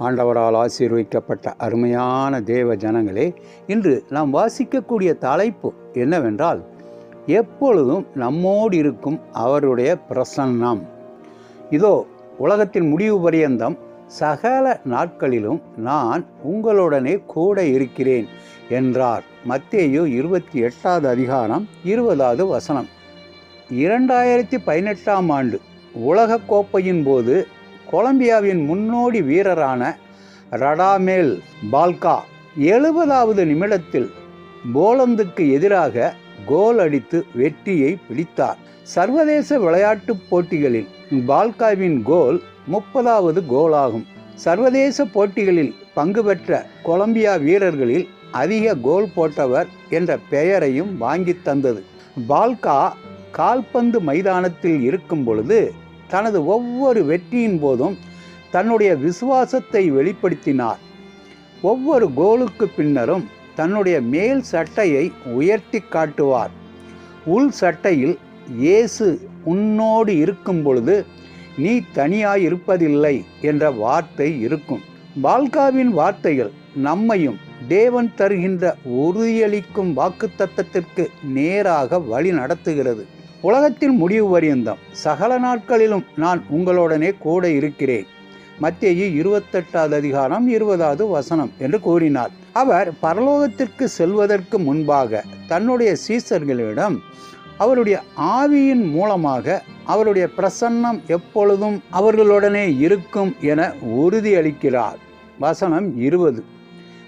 ஆண்டவரால் ஆசீர்வதிக்கப்பட்ட அருமையான தேவ ஜனங்களே இன்று நாம் வாசிக்கக்கூடிய தலைப்பு என்னவென்றால் எப்பொழுதும் நம்மோடு இருக்கும் அவருடைய பிரசன்னம். இதோ உலகத்தின் முடிவு பரியந்தம் சகல நாட்களிலும் நான் உங்களுடனே கூட இருக்கிறேன் என்றார். மத்தேயு இருபத்தி எட்டாவது அதிகாரம் இருபதாவது வசனம். இரண்டாயிரத்தி பதினெட்டாம் ஆண்டு உலக கோப்பையின் போது கொலம்பியாவின் முன்னோடி வீரரான ரடாமேல் பால்கா எழுபதாவது நிமிடத்தில் போலந்துக்கு எதிராக கோல் அடித்து வெற்றியை பிடித்தார். சர்வதேச விளையாட்டுப் போட்டிகளில் பால்காவின் கோல் முப்பதாவது கோலாகும். சர்வதேச போட்டிகளில் பங்கு பெற்ற கொலம்பியா வீரர்களில் அதிக கோல் போட்டவர் என்ற பெயரையும் வாங்கி தந்தது. பால்கா கால்பந்து மைதானத்தில் இருக்கும் பொழுது தனது ஒவ்வொரு வெற்றியின் போதும் தன்னுடைய விசுவாசத்தை வெளிப்படுத்தினார். ஒவ்வொரு கோலுக்கு பின்னரும் தன்னுடைய மேல் சட்டையை உயர்த்தி காட்டுவார். உள் சட்டையில் இயேசு உன்னோடு இருக்கும் பொழுது நீ தனியாய் இருப்பதில்லை என்ற வார்த்தை இருக்கும். பால்காவின் வார்த்தைகள் நம்மையும் தேவன் தருகின்ற உறுதியளிக்கும் வாக்குத்தத்தத்திற்கு நேராக வழி நடத்துகிறது உலகத்தில் முடிவு வரியந்தம் சகல நாட்களிலும் நான் உங்களுடனே கூட இருக்கிறேன். மத்திய இருபத்தெட்டாவது அதிகாரம் இருபதாவது வசனம் என்று கூறினார். அவர் பரலோகத்திற்கு செல்வதற்கு முன்பாக தன்னுடைய சீசர்களிடம் அவருடைய ஆவியின் மூலமாக அவருடைய பிரசன்னம் எப்பொழுதும் அவர்களுடனே இருக்கும் என உறுதியளிக்கிறார். வசனம் இருபது.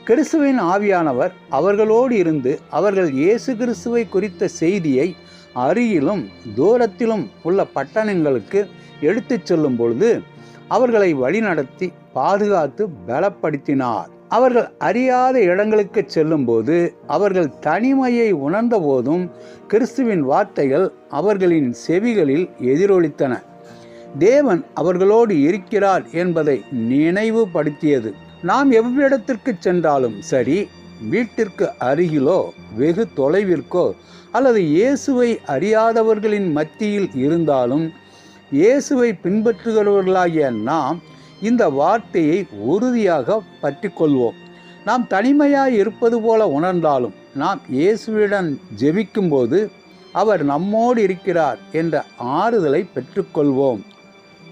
கிறிஸ்துவின் ஆவியானவர் அவர்களோடு இருந்து அவர்கள் இயேசு கிறிஸ்துவை குறித்த செய்தியை அருகிலும் தூரத்திலும் உள்ள பட்டணங்களுக்கு எடுத்துச் செல்லும் பொழுது அவர்களை வழிநடத்தி பாதுகாத்து பலப்படுத்தினார். அவர்கள் அறியாத இடங்களுக்கு செல்லும்போது அவர்கள் தனிமையை உணர்ந்த போதும் கிறிஸ்துவின் வார்த்தைகள் அவர்களின் செவிகளில் எதிரொலித்தன. தேவன் அவர்களோடு இருக்கிறார் என்பதை நினைவுபடுத்தியது. நாம் எவ்விடத்திற்கு சென்றாலும் சரி வீட்டிற்கு அருகிலோ வெகு தொலைவிற்கோ அல்லது இயேசுவை அறியாதவர்களின் மத்தியில் இருந்தாலும் இயேசுவை பின்பற்றுகிறவர்களாகிய நாம் இந்த வார்த்தையை உறுதியாக பற்றி கொள்வோம் நாம் தனிமையாக இருப்பது போல உணர்ந்தாலும் நாம் இயேசுவிடம் ஜெபிக்கும்போது அவர் நம்மோடு இருக்கிறார் என்ற ஆறுதலை பெற்றுக்கொள்வோம்.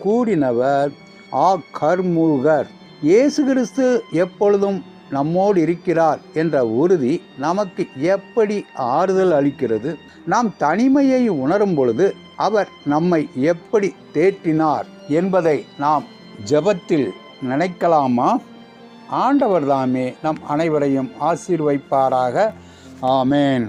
கூடினவர் ஆ கர்மூகர். இயேசு கிறிஸ்து எப்பொழுதும் நம்மோடு இருக்கிறார் என்ற உறுதி நமக்கு எப்படி ஆறுதல் அளிக்கிறது? நாம் தனிமையை உணரும் பொழுது அவர் நம்மை எப்படி தேற்றினார் என்பதை நாம் ஜெபத்தில் நினைக்கலாமா? ஆண்டவர் தாமே நம் அனைவரையும் ஆசீர்வைப்பாராக. ஆமேன்.